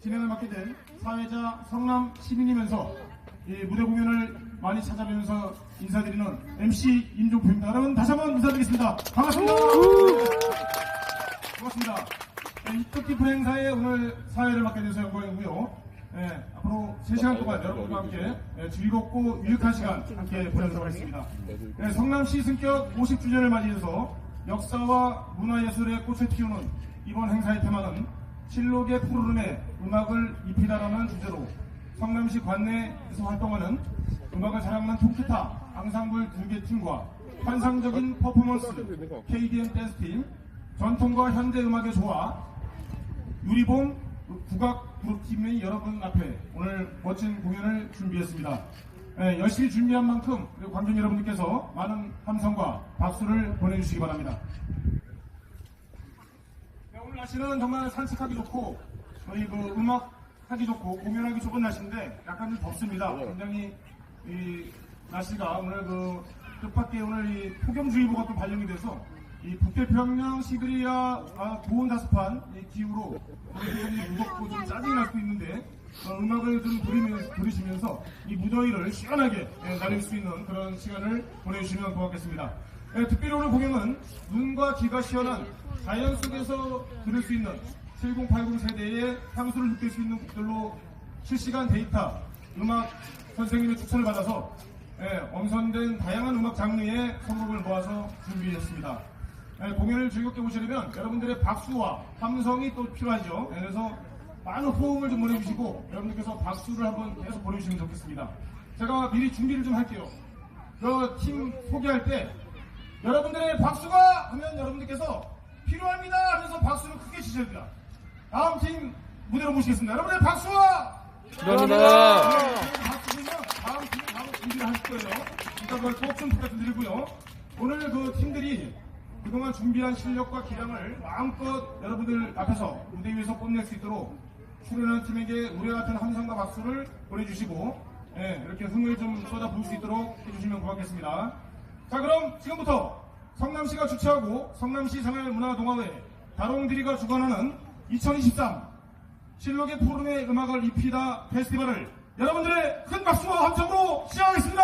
진행을 맡게 된 사회자 성남 시민이면서 이 무대 공연을 많이 찾아뵈면서 인사드리는 MC 임종표입니다. 여러분 다시 한번 인사드리겠습니다. 반갑습니다. 반갑습니다. 네, 이 뜻깊은 행사에 오늘 사회를 맡게 돼서 영광이고요. 네, 앞으로 3시간 동안 여러분과 함께 네, 즐겁고 유익한 시간 함께 보내도록 하겠습니다. 네, 성남시 승격 50주년을 맞이해서 역사와 문화예술의 꽃을 피우는 이번 행사의 테마는 실록의 푸르름에 음악을 입히다라는 주제로 성남시 관내에서 활동하는 음악을 자랑하는 통기타, 앙상블 두개 팀과 환상적인 퍼포먼스, KDM 댄스팀, 전통과 현대 음악의 조화, 유리봉 국악 그룹팀의 여러분 앞에 오늘 멋진 공연을 준비했습니다. 네, 열심히 준비한 만큼 관객 여러분들께서 많은 함성과 박수를 보내주시기 바랍니다. 네, 날씨는 정말 산책하기 좋고 저희 그 음악 하기 좋고 공연하기 좋은 날씨인데 약간 좀 덥습니다. 굉장히 이 날씨가 오늘 그 뜻밖의 오늘 이 폭염주의보가 또 발령이 돼서 이 북태평양 시베리아 아, 고온 다습한 이 기후로 굉장히 무겁고 좀 짜증이 날 수도 있는데 어, 음악을 좀 들으면서, 들으시면서 이 무더위를 시원하게 예, 날릴 수 있는 그런 시간을 보내주시면 고맙겠습니다. 예, 특별히 오늘 공연은 눈과 귀가 시원한 자연 속에서 들을 수 있는 7080 세대의 향수를 느낄 수 있는 곡들로 실시간 데이터, 음악 선생님의 추천을 받아서 예, 엄선된 다양한 음악 장르의 선곡을 모아서 준비했습니다. 예, 공연을 즐겁게 보시려면 여러분들의 박수와 함성이 또 필요하죠. 예, 그래서 많은 호응을 좀 보내주시고 여러분들께서 박수를 한번 계속 보내주시면 좋겠습니다. 제가 미리 준비를 좀 할게요. 그 팀 소개할 때 여러분들의 박수가 하면 여러분들께서 필요합니다 하면서 박수를 크게 치셔야 됩니다. 다음 팀 무대로 모시겠습니다. 여러분의 박수와 감사합니다. 네, 박수면 다음 팀 바로 준비를 하실 거예요. 일단 그걸 꼭좀 부탁드리고요. 오늘 그 팀들이 그동안 준비한 실력과 기량을 마음껏 여러분들 앞에서 무대 위에서 뽐낼 수 있도록 출연하는 팀에게 우리 같은 함성과 박수를 보내주시고 예, 이렇게 흥을 좀 쏟아 부을 수 있도록 해주시면 고맙겠습니다. 자 그럼 지금부터 성남시가 주최하고 성남시 생활문화동아회 다롱드리가 주관하는 2023 실록의 푸른의 음악을 입히다 페스티벌을 여러분들의 큰 박수와 함성으로 시작하겠습니다.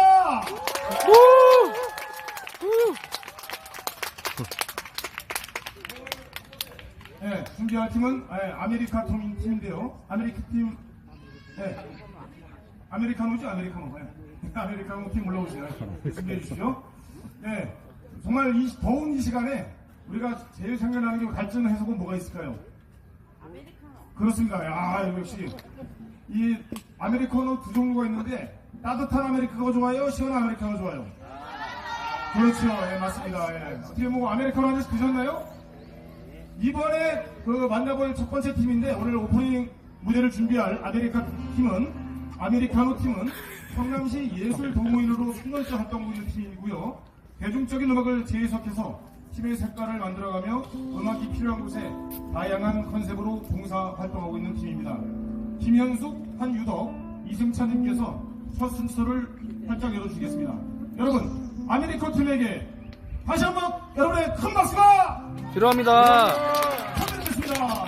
네, 준비할 팀은 예, 아메리카 팀- 팀인데요. 아메리카 팀, 예, 아메리카노죠, 아메리카노. 예. 아메리카노 팀 올라오시나요? 준비해 주시죠. 네, 정말 이 더운 이 시간에 우리가 제일 생각나는 게 갈증 해석은 뭐가 있을까요? 그렇습니다. 야, 역시 이 아메리카노 두 종류가 있는데 따뜻한 아메리카노가 좋아요, 시원한 아메리카노가 좋아요. 그렇죠, 예, 맞습니다. 예. 어떻게 뭐 아메리카노 한 잔씩 드셨나요? 이번에 그 만나볼 첫 번째 팀인데 오늘 오프닝 무대를 준비할 아메리카 팀은 아메리카노 팀은 성남시 예술 도모인으로 수년째 활동하고 있는 팀이고요. 대중적인 음악을 재해석해서 팀의 색깔을 만들어가며 음악이 필요한 곳에 다양한 컨셉으로 봉사 활동하고 있는 팀입니다. 김현숙, 한유덕, 이승찬님께서 첫 순서를 활짝 열어주시겠습니다. 여러분, 아메리카 팀에게 다시 한번 여러분의 큰 박수가 필요합니다. 부탁드리겠습니다.